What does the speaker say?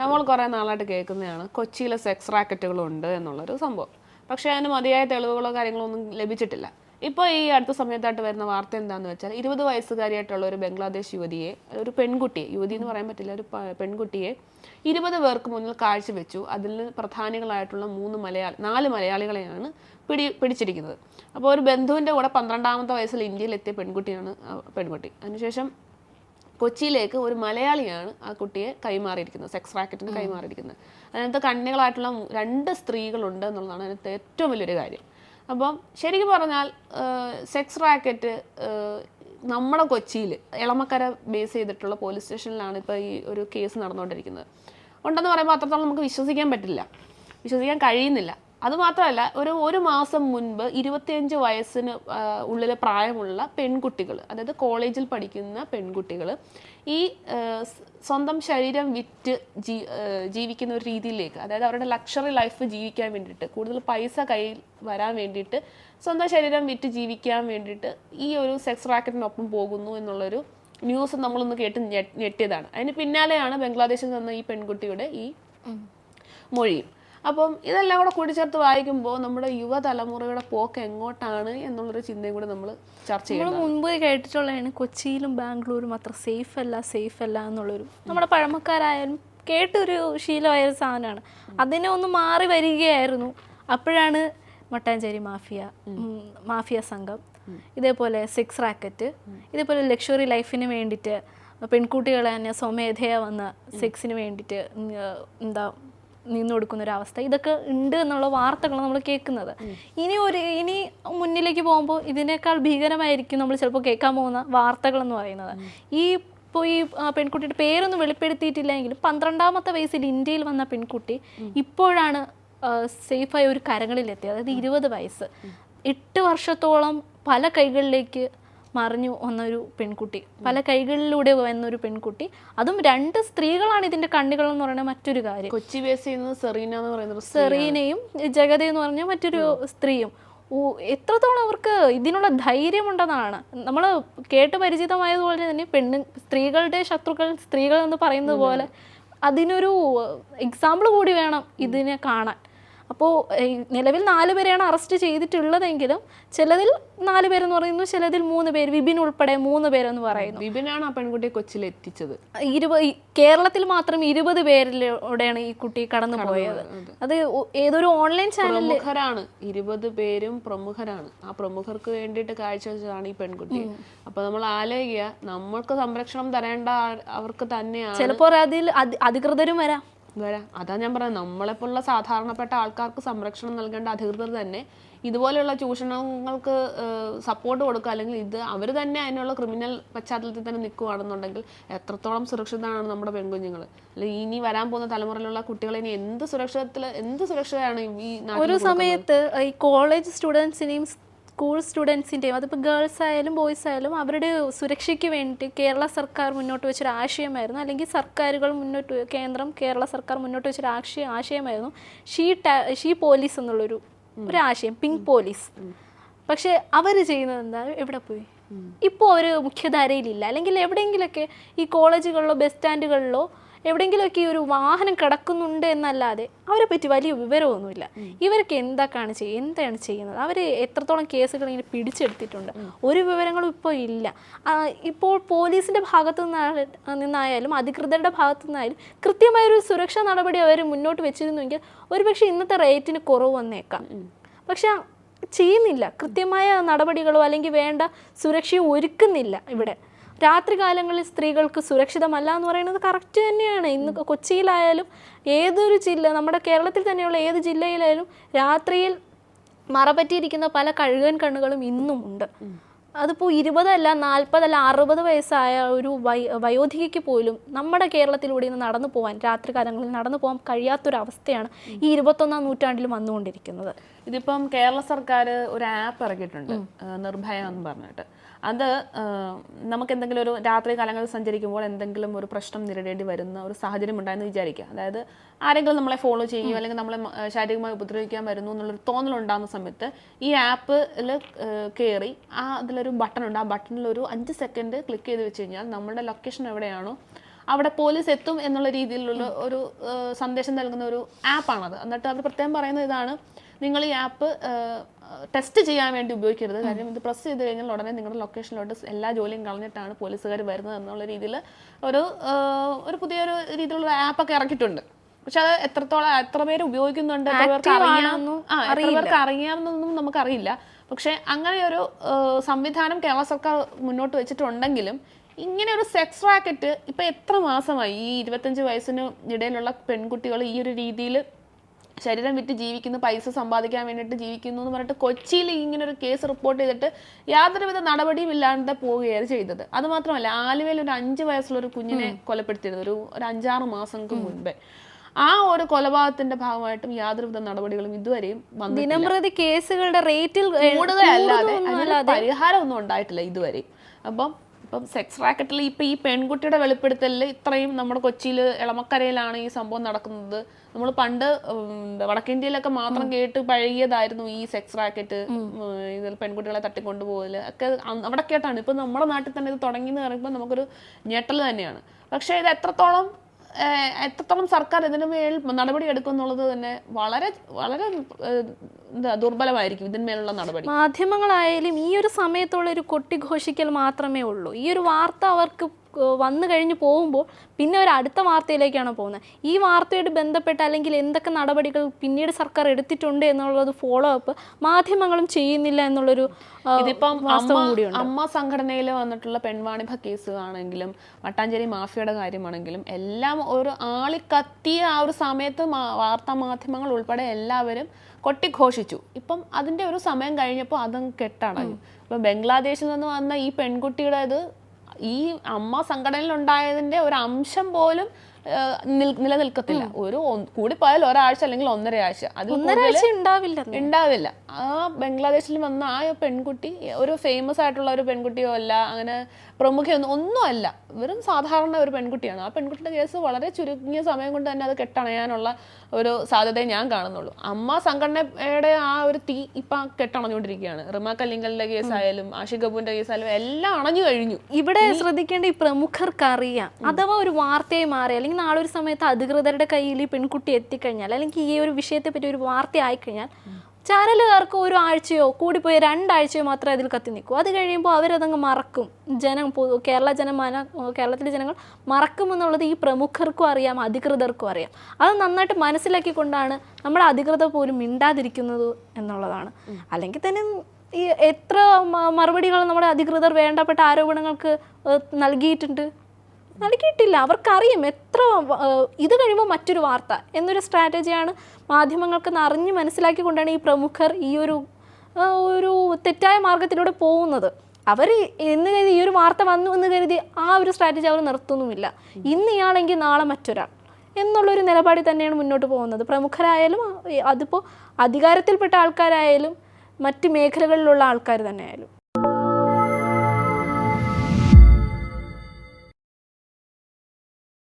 നമ്മൾ കുറേ നാളായിട്ട് കേൾക്കുന്നതാണ്. കൊച്ചിയിലെ സെക്സ് റാക്കറ്റുകളുണ്ട് എന്നുള്ളൊരു സംഭവം. പക്ഷേ അതിന് മതിയായ തെളിവുകളോ കാര്യങ്ങളോ ഒന്നും ലഭിച്ചിട്ടില്ല. ഇപ്പോൾ ഈ അടുത്ത സമയത്തായിട്ട് വരുന്ന വാർത്ത എന്താണെന്ന് വെച്ചാൽ ഇരുപത് വയസ്സുകാരിയായിട്ടുള്ള ഒരു ബംഗ്ലാദേശ് യുവതിയെ ഒരു പെൺകുട്ടിയെ യുവതി എന്ന് പറയാൻ പറ്റില്ല ഒരു പെൺകുട്ടിയെ ഇരുപത് പേർക്ക് മുന്നിൽ കാഴ്ചവെച്ചു. അതിൽ പ്രധാനികളായിട്ടുള്ള മൂന്ന് മലയാളി നാല് മലയാളികളെയാണ് പിടി പിടിച്ചിരിക്കുന്നത്. അപ്പോൾ ഒരു ബന്ധുവിന്റെ കൂടെ പന്ത്രണ്ടാമത്തെ വയസ്സിൽ ഇന്ത്യയിലെത്തിയ പെൺകുട്ടിയാണ് പെൺകുട്ടി. അതിനുശേഷം കൊച്ചിയിലേക്ക് ഒരു മലയാളിയാണ് ആ കുട്ടിയെ കൈമാറിയിരിക്കുന്നത് സെക്സ് റാക്കറ്റിന് കൈമാറിയിരിക്കുന്നത്. അതിനകത്ത് കണ്ണികളായിട്ടുള്ള രണ്ട് സ്ത്രീകളുണ്ട് എന്നുള്ളതാണ് അതിനകത്ത് ഏറ്റവും വലിയൊരു കാര്യം. അപ്പം ശരിക്കും പറഞ്ഞാൽ സെക്സ് റാക്കറ്റ് നമ്മുടെ കൊച്ചിയിൽ എളമക്കര ബേസ് ചെയ്തിട്ടുള്ള പോലീസ് സ്റ്റേഷനിലാണ് ഇപ്പോൾ ഈ ഒരു കേസ് നടന്നുകൊണ്ടിരിക്കുന്നത്. ഉണ്ടെന്ന് പറയുമ്പോൾ അത്രത്തോളം നമുക്ക് വിശ്വസിക്കാൻ പറ്റില്ല. വിശ്വസിക്കാൻ കഴിയുന്നില്ല. അതുമാത്രമല്ല ഒരു ഒരു മാസം മുൻപ് ഇരുപത്തിയഞ്ച് വയസ്സിന് ഉള്ളിലെ പ്രായമുള്ള പെൺകുട്ടികൾ അതായത് കോളേജിൽ പഠിക്കുന്ന പെൺകുട്ടികൾ ഈ സ്വന്തം ശരീരം വിറ്റ് ജീ ജീവിക്കുന്ന ഒരു രീതിയിലേക്ക് അതായത് അവരുടെ ലക്ഷറി ലൈഫ് ജീവിക്കാൻ വേണ്ടിയിട്ട് കൂടുതൽ പൈസ കയ്യിൽ വരാൻ വേണ്ടിയിട്ട് സ്വന്തം ശരീരം വിറ്റ് ജീവിക്കാൻ വേണ്ടിയിട്ട് ഈ ഒരു സെക്സ് റാക്കറ്റിനൊപ്പം പോകുന്നു എന്നുള്ളൊരു ന്യൂസ് നമ്മളൊന്ന് കേട്ട് ഞെട്ടിയതാണ്. അതിന് പിന്നാലെയാണ് ബംഗ്ലാദേശിൽ നിന്ന് ഈ പെൺകുട്ടിയുടെ ഈ മൊഴിയും. അപ്പം ഇതെല്ലാം കൂടെ കൂടിച്ചേർത്ത് വായിക്കുമ്പോൾ നമ്മുടെ യുവതലമുറയുടെ പോക്ക് എങ്ങോട്ടാണ് എന്നുള്ളൊരു ചിന്തയും കൂടെ നമ്മൾ ചർച്ച നമ്മൾ ചെയ്യണം മുൻപ് കേട്ടിട്ടുള്ളതാണ് കൊച്ചിയിലും ബാംഗ്ലൂരും അത്ര സേഫ് അല്ല സേഫ് അല്ല എന്നുള്ളൊരു. നമ്മുടെ പഴമക്കാരായാലും കേട്ടൊരു ശീലമായ ഒരു സാധനമാണ്. അതിനെ ഒന്ന് മാറി വരികയായിരുന്നു. അപ്പോഴാണ് മട്ടാഞ്ചേരി മാഫിയ മാഫിയ സംഘം. ഇതേപോലെ സെക്സ് റാക്കറ്റ് ഇതേപോലെ ലക്ഷറി ലൈഫിന് വേണ്ടിയിട്ട് പെൺകുട്ടികളെ തന്നെ സ്വമേധയാ വന്ന് സെക്സിന് വേണ്ടിയിട്ട് എന്താ നിന്ന് കൊടുക്കുന്ന ഒരു അവസ്ഥ ഇതൊക്കെ ഉണ്ട് എന്നുള്ള വാർത്തകളാണ് നമ്മൾ കേൾക്കുന്നത്. ഇനി ഒരു ഇനി മുന്നിലേക്ക് പോകുമ്പോൾ ഇതിനേക്കാൾ ഭീകരമായിരിക്കും നമ്മൾ ചിലപ്പോൾ കേൾക്കാൻ പോകുന്ന വാർത്തകൾ എന്ന് പറയുന്നത് ഈ ഇപ്പോൾ ഈ പെൺകുട്ടിയുടെ പേരൊന്നും വെളിപ്പെടുത്തിയിട്ടില്ലെങ്കിലും പന്ത്രണ്ടാമത്തെ വയസ്സിൽ ഇന്ത്യയിൽ വന്ന പെൺകുട്ടി ഇപ്പോഴാണ് സേഫായ ഒരു കരങ്ങളിലെത്തിയത്. അതായത് ഇരുപത് വയസ്സ്. എട്ട് വർഷത്തോളം പല കൈകളിലേക്ക് മറിഞ്ഞു വന്നൊരു പെൺകുട്ടി. പല കൈകളിലൂടെ വന്നൊരു പെൺകുട്ടി. അതും രണ്ട് സ്ത്രീകളാണ് ഇതിന്റെ കണ്ണുകൾ എന്ന് പറയുന്ന മറ്റൊരു കാര്യം. കൊച്ചി ബേസ് ചെയ്യുന്നത് സെറീന എന്ന് പറയുന്ന ഒരു സ്ത്രീ. സെറീനയും ജഗത എന്ന് പറഞ്ഞ മറ്റൊരു സ്ത്രീയും. എത്രത്തോളം അവർക്ക് ഇതിനുള്ള ധൈര്യമുണ്ടെന്നാണ്. നമ്മൾ കേട്ട് പരിചിതമായതുപോലെ തന്നെ പെണ്ണ് സ്ത്രീകളുടെ ശത്രുക്കൾ സ്ത്രീകൾ എന്ന് പറയുന്നത് പോലെ അതിനൊരു എക്സാമ്പിൾ കൂടി വേണം ഇതിനെ കാണാൻ. അപ്പോൾ നിലവിൽ നാല് പേരെയാണ് അറസ്റ്റ് ചെയ്തിട്ടുള്ളതെങ്കിലും ചിലതിൽ നാല് പേരെന്ന് പറയുന്നു ചിലതിൽ മൂന്ന് പേര്. വിപിൻ ഉൾപ്പെടെ മൂന്ന് പേരെന്ന് പറയുന്നു. വിപിനാണ് ആ പെൺകുട്ടിയെ കൊച്ചിയിൽ എത്തിച്ചത് ഇരുപത് കേരളത്തിൽ മാത്രം ഇരുപത് പേരിലൂടെയാണ് ഈ കുട്ടി കടന്നു പോയത്. അത്. ഏതൊരു ഓൺലൈൻ പ്രമുഖരാണ്. ഇരുപത് പേരും പ്രമുഖരാണ്. ആ പ്രമുഖർക്ക് വേണ്ടിയിട്ട് കാഴ്ചവെച്ചതാണ് ഈ പെൺകുട്ടി. അപ്പൊ നമ്മൾ ആലോചിക്കുക നമ്മൾക്ക് സംരക്ഷണം തരേണ്ട അവർക്ക് തന്നെയാണ്. ചിലപ്പോൾ അതിൽ അധി- അധികൃതരും വരാം. വരാം. അതാ ഞാൻ പറയുന്നത് നമ്മളെപ്പോലുള്ള സാധാരണപ്പെട്ട ആൾക്കാർക്ക് സംരക്ഷണം നൽകേണ്ട അധികൃതർ തന്നെ ഇതുപോലെയുള്ള ചൂഷണങ്ങൾക്ക് സപ്പോർട്ട് കൊടുക്കുക. അല്ലെങ്കിൽ ഇത് അവർ തന്നെ അതിനുള്ള ക്രിമിനൽ പശ്ചാത്തലത്തിൽ തന്നെ നിൽക്കുകയാണെന്നുണ്ടെങ്കിൽ എത്രത്തോളം സുരക്ഷിതമാണ് നമ്മുടെ പെൺകുഞ്ഞുങ്ങൾ അല്ലെങ്കിൽ ഇനി വരാൻ പോകുന്ന തലമുറയിലുള്ള കുട്ടികളെ ഇനി എന്ത് സുരക്ഷിതത്തിൽ എന്ത് സുരക്ഷിതയാണ് ഈ ഒരു സമയത്ത് ഈ കോളേജ് സ്റ്റുഡൻസിനെയും സ്കൂൾ സ്റ്റുഡൻസിന്റെയും അതിപ്പോൾ ഗേൾസ് ആയാലും ബോയ്സ് ആയാലും അവരുടെ സുരക്ഷയ്ക്ക് വേണ്ടി കേരള സർക്കാർ മുന്നോട്ട് വെച്ചൊരു ആശയമായിരുന്നു. അല്ലെങ്കിൽ സർക്കാരുകൾ മുന്നോട്ട് കേന്ദ്രം കേരള സർക്കാർ മുന്നോട്ട് വെച്ചൊരു ആശയ ആശയമായിരുന്നു. ഷീ ടാ ഷീ പോലീസ് എന്നുള്ളൊരു ഒരു ആശയം പിങ്ക് പോലീസ് പക്ഷേ അവർ ചെയ്യുന്നത് എന്താ? എവിടെ പോയി? ഇപ്പോൾ അവർ മുഖ്യധാരയിലില്ല. അല്ലെങ്കിൽ എവിടെയെങ്കിലൊക്കെ ഈ കോളേജുകളിലോ ബസ് സ്റ്റാൻഡുകളിലോ എവിടെയെങ്കിലുമൊക്കെ ഈ ഒരു വാഹനം കിടക്കുന്നുണ്ട് എന്നല്ലാതെ അവരെ പറ്റി വലിയ വിവരമൊന്നുമില്ല. ഇവർക്ക് എന്തൊക്കെയാണ് ചെയ്യുക എന്താണ് ചെയ്യുന്നത്? അവർ എത്രത്തോളം കേസുകൾ ഇങ്ങനെ പിടിച്ചെടുത്തിട്ടുണ്ട്? ഒരു വിവരങ്ങളും ഇപ്പോൾ ഇല്ല. ഇപ്പോൾ പോലീസിന്റെ ഭാഗത്തു നിന്നായാലും അധികൃതരുടെ ഭാഗത്തു നിന്നായാലും കൃത്യമായൊരു സുരക്ഷാ നടപടി അവർ മുന്നോട്ട് വെച്ചിരുന്നുവെങ്കിൽ ഒരുപക്ഷെ ഇന്നത്തെ റേറ്റിന് കുറവ് വന്നേക്കാം. പക്ഷെ ചെയ്യുന്നില്ല. കൃത്യമായ നടപടികളോ അല്ലെങ്കിൽ വേണ്ട സുരക്ഷയോ ഒരുക്കുന്നില്ല ഇവിടെ. രാത്രികാലങ്ങളിൽ സ്ത്രീകൾക്ക് സുരക്ഷിതമല്ല എന്ന് പറയുന്നത് കറക്റ്റ് തന്നെയാണ്. ഇന്ന് കൊച്ചിയിലായാലും ഏതൊരു ജില്ല നമ്മുടെ കേരളത്തിൽ തന്നെയുള്ള ഏത് ജില്ലയിലായാലും രാത്രിയിൽ മറപറ്റിയിരിക്കുന്ന പല കഴുകൻ കണ്ണുകളും ഇന്നും ഉണ്ട്. അതിപ്പോൾ ഇരുപതല്ല നാൽപ്പതല്ല അറുപത് വയസ്സായ ഒരു വയ വയോധികയ്ക്ക് പോലും നമ്മുടെ കേരളത്തിലൂടെ ഇന്ന് നടന്നു പോകാൻ രാത്രികാലങ്ങളിൽ നടന്നു പോകാൻ കഴിയാത്തൊരവസ്ഥയാണ് ഈ ഇരുപത്തൊന്നാം നൂറ്റാണ്ടിൽ വന്നുകൊണ്ടിരിക്കുന്നത്. ഇതിപ്പം കേരള സർക്കാർ ഒരു ആപ്പ് ഇറക്കിയിട്ടുണ്ട് നിർഭയ എന്ന് പറഞ്ഞിട്ട്. അത് നമുക്ക് എന്തെങ്കിലും ഒരു രാത്രി കാലങ്ങളിൽ സഞ്ചരിക്കുമ്പോൾ എന്തെങ്കിലും ഒരു പ്രശ്നം നേരിടേണ്ടി വരുന്ന ഒരു സാഹചര്യം ഉണ്ടായെന്ന് വിചാരിക്കുക. അതായത് ആരെങ്കിലും നമ്മളെ ഫോളോ ചെയ്യുകയോ അല്ലെങ്കിൽ നമ്മളെ ശാരീരികമായി ഉപദ്രവിക്കാൻ വരുന്നു എന്നുള്ളൊരു തോന്നലുണ്ടാകുന്ന സമയത്ത് ഈ ആപ്പിൽ കയറി ആ അതിലൊരു ബട്ടൺ ഉണ്ട് ആ ബട്ടണിൽ ഒരു അഞ്ച് സെക്കൻഡ് ക്ലിക്ക് ചെയ്ത് വെച്ച് കഴിഞ്ഞാൽ നമ്മുടെ ലൊക്കേഷൻ എവിടെയാണോ അവിടെ പോലീസ് എത്തും എന്നുള്ള രീതിയിലുള്ള ഒരു സന്ദേശം നൽകുന്ന ഒരു ആപ്പാണത്. എന്നിട്ട് അവർ പ്രത്യേകം പറയുന്നത് ഇതാണ് നിങ്ങൾ ഈ ആപ്പ് ടെസ്റ്റ് ചെയ്യാൻ വേണ്ടി ഉപയോഗിക്കരുത്. കാര്യം ഇത് പ്രസ് ചെയ്ത് കഴിഞ്ഞാൽ ഉടനെ നിങ്ങളുടെ ലൊക്കേഷനിലോട്ട് എല്ലാ ജോലിയും കളഞ്ഞിട്ടാണ് പോലീസുകാർ വരുന്നത് എന്നുള്ള രീതിയിൽ ഒരു ഒരു പുതിയൊരു രീതിയിലുള്ള ആപ്പൊക്കെ ഇറക്കിയിട്ടുണ്ട്. പക്ഷെ അത് എത്രത്തോളം എത്ര പേര് ഉപയോഗിക്കുന്നുണ്ട് അവർക്ക് പേർക്ക് Active ആ എത്ര പേർക്ക് അറിയാമെന്നൊന്നും നമുക്കറിയില്ല. പക്ഷെ അങ്ങനെ ഒരു സംവിധാനം കേരള സർക്കാർ മുന്നോട്ട് വെച്ചിട്ടുണ്ടെങ്കിലും ഇങ്ങനെ ഒരു സെക്സ് റാക്കറ്റ് ഇപ്പൊ എത്ര മാസമായി? ഈ ഇരുപത്തഞ്ച് വയസ്സിന് ഇടയിലുള്ള പെൺകുട്ടികൾ ഈ ഒരു രീതിയിൽ ശരീരം വിറ്റ് ജീവിക്കുന്നു പൈസ സമ്പാദിക്കാൻ വേണ്ടിയിട്ട് ജീവിക്കുന്നു എന്ന് പറഞ്ഞിട്ട് കൊച്ചിയിൽ ഇങ്ങനെ ഒരു കേസ് റിപ്പോർട്ട് ചെയ്തിട്ട് യാതൊരുവിധ നടപടിയും ഇല്ലാണ്ട് പോവുകയാണ് ചെയ്തത്. അതുമാത്രമല്ല ആലുവയിൽ ഒരു അഞ്ച് വയസ്സുള്ള ഒരു കുഞ്ഞിനെ കൊലപ്പെടുത്തിയിരുന്നു. ഒരു ഒരു അഞ്ചാറ് മാസങ്ങൾക്ക് മുൻപേ. ആ ഒരു കൊലപാതകത്തിന്റെ ഭാഗമായിട്ടും യാതൊരുവിധ നടപടികളും ഇതുവരെയും ദിനംപ്രതി കേസുകളുടെ റേറ്റിൽ കൂടുതലല്ലാതെ പരിഹാരം ഒന്നും ഉണ്ടായിട്ടില്ല ഇതുവരെ അപ്പം ഇപ്പം സെക്സ് റാക്കറ്റിൽ ഇപ്പം ഈ പെൺകുട്ടിയുടെ വെളിപ്പെടുത്തലിൽ ഇത്രയും നമ്മുടെ കൊച്ചിയിൽ ഇളമക്കരയിലാണ് ഈ സംഭവം നടക്കുന്നത്. നമ്മൾ പണ്ട് വടക്കേന്ത്യയിലൊക്കെ മാത്രം കേട്ട് പഴകിയതായിരുന്നു ഈ സെക്സ് റാക്കറ്റ് ഇതിൽ പെൺകുട്ടികളെ തട്ടിക്കൊണ്ടുപോകൽ. ഒക്കെ അവിടെ കേട്ടാണ് ഇപ്പം നമ്മുടെ നാട്ടിൽ തന്നെ ഇത് തുടങ്ങി എന്ന് പറയുമ്പോൾ നമുക്കൊരു ഞെട്ടൽ തന്നെയാണ്. പക്ഷേ ഇത് എത്രത്തോളം എത്രത്തോളം സർക്കാർ ഇതിന് മേൽ നടപടി എടുക്കും എന്നുള്ളത് തന്നെ വളരെ വളരെ എന്താ ദുർബലമായിരിക്കും ഇതിന്മേലുള്ള നടപടി. മാധ്യമങ്ങളായാലും ഈ ഒരു സമയത്തുള്ള ഒരു കൊട്ടിഘോഷിക്കൽ മാത്രമേ ഉള്ളൂ. ഈ ഒരു വാർത്ത അവർക്ക് വന്നു കഴിഞ്ഞ് പോകുമ്പോൾ പിന്നെ ഒരു അടുത്ത വാർത്തയിലേക്കാണ് പോകുന്നത്. ഈ വാർത്തയോട് ബന്ധപ്പെട്ട് അല്ലെങ്കിൽ എന്തൊക്കെ നടപടികൾ പിന്നീട് സർക്കാർ എടുത്തിട്ടുണ്ട് എന്നുള്ളത് ഫോളോ അപ്പ് മാധ്യമങ്ങളും ചെയ്യുന്നില്ല എന്നുള്ളൊരു ഇതിപ്പം അമ്മ സംഘടനയിൽ വന്നിട്ടുള്ള പെൺവാണിഭ കേസ് ആണെങ്കിലും മട്ടാഞ്ചേരി മാഫിയയുടെ കാര്യമാണെങ്കിലും എല്ലാം ഒരു ആളി കത്തിയ ആ ഒരു സമയത്ത് വാർത്താ മാധ്യമങ്ങൾ ഉൾപ്പെടെ എല്ലാവരും കൊട്ടിഘോഷിച്ചു. ഇപ്പം അതിന്റെ ഒരു സമയം കഴിഞ്ഞപ്പോൾ അതങ്ങ് കെട്ടടങ്ങി ഇപ്പം ബംഗ്ലാദേശിൽ നിന്ന് വന്ന ഈ പെൺകുട്ടിയുടേത് ഈ അമ്മ സംഘടനയിൽ ഉണ്ടായതിന്റെ ഒരു അംശം പോലും നിലനിൽക്കത്തില്ല. ഒരു കൂടി കൂടിപ്പോയാൽ ഒരാഴ്ച അല്ലെങ്കിൽ ഒന്നര ആഴ്ച അതിൽ ഉണ്ടാവില്ല ഉണ്ടാവില്ല. ആ ബംഗ്ലാദേശിൽ വന്ന ആ പെൺകുട്ടി ഒരു ഫേമസ് ആയിട്ടുള്ള ഒരു പെൺകുട്ടിയോ അല്ല അങ്ങനെ പ്രമുഖയൊന്നും ഒന്നും അല്ല. വെറും സാധാരണ ഒരു പെൺകുട്ടിയാണ്. ആ പെൺകുട്ടിയുടെ കേസ് വളരെ ചുരുങ്ങിയ സമയം കൊണ്ട് തന്നെ അത് കെട്ടണയാനുള്ള ഒരു സാധ്യതയെ ഞാൻ കാണുന്നുള്ളൂ. അമ്മ സംഘടനയുടെ ആ ഒരു തീ ഇപ്പം കെട്ടണഞ്ഞുകൊണ്ടിരിക്കുകയാണ് റിമ കല്ലിങ്കലിന്റെ കേസായാലും ആഷിഖ് കപൂറിന്റെ കേസായാലും എല്ലാം അണഞ്ഞു കഴിഞ്ഞു. ഇവിടെ ശ്രദ്ധിക്കേണ്ട ഈ പ്രമുഖർക്കറിയാം. അഥവാ ഒരു വാർത്തയായി മാറി അല്ലെങ്കിൽ നാളെ ഒരു സമയത്ത് അധികൃതരുടെ കയ്യിൽ ഈ പെൺകുട്ടി എത്തിക്കഴിഞ്ഞാൽ അല്ലെങ്കിൽ ഈ ഒരു വിഷയത്തെ പറ്റി ഒരു വാർത്ത ആയിക്കഴിഞ്ഞാൽ ചാനലുകാർക്ക് ഒരു ആഴ്ചയോ കൂടിപ്പോയി രണ്ടാഴ്ചയോ മാത്രമേ അതിൽ കത്തി നിൽക്കൂ. അത് കഴിയുമ്പോൾ അവരതങ്ങ് മറക്കും. ജനം കേരള ജനമാന കേരളത്തിലെ ജനങ്ങൾ മറക്കുമെന്നുള്ളത് ഈ പ്രമുഖർക്കും അറിയാം അധികൃതർക്കും അറിയാം. അത് നന്നായിട്ട് മനസ്സിലാക്കിക്കൊണ്ടാണ് നമ്മുടെ അധികൃതർ പോലും മിണ്ടാതിരിക്കുന്നത് എന്നുള്ളതാണ്. അല്ലെങ്കിൽ തന്നെ ഈ എത്ര മറുപടികൾ നമ്മുടെ അധികൃതർ വേണ്ടപ്പെട്ട ആരോപണങ്ങൾക്ക് നൽകിയിട്ടുണ്ട്? നൽകിയിട്ടില്ല. അവർക്കറിയാം എത്ര ഇത് കഴിയുമ്പോൾ മറ്റൊരു വാർത്ത എന്നൊരു സ്ട്രാറ്റജിയാണ് മാധ്യമങ്ങൾക്ക് അറിഞ്ഞ് മനസ്സിലാക്കിക്കൊണ്ടാണ് ഈ പ്രമുഖർ ഈ ഒരു ഒരു തെറ്റായ മാർഗത്തിലൂടെ പോകുന്നത്. അവർ എന്ന് കരുതി ഈ ഒരു വാർത്ത വന്നു എന്ന് കരുതി ആ ഒരു സ്ട്രാറ്റജി അവർ നിർത്തുന്നുമില്ല. ഇന്ന് ഇയാളെങ്കിൽ നാളെ മറ്റൊരാൾ എന്നുള്ളൊരു നിലപാടിൽ തന്നെയാണ് മുന്നോട്ട് പോകുന്നത്. പ്രമുഖരായാലും അതിപ്പോൾ അധികാരത്തിൽപ്പെട്ട ആൾക്കാരായാലും മറ്റ് മേഖലകളിലുള്ള ആൾക്കാർ തന്നെയായാലും.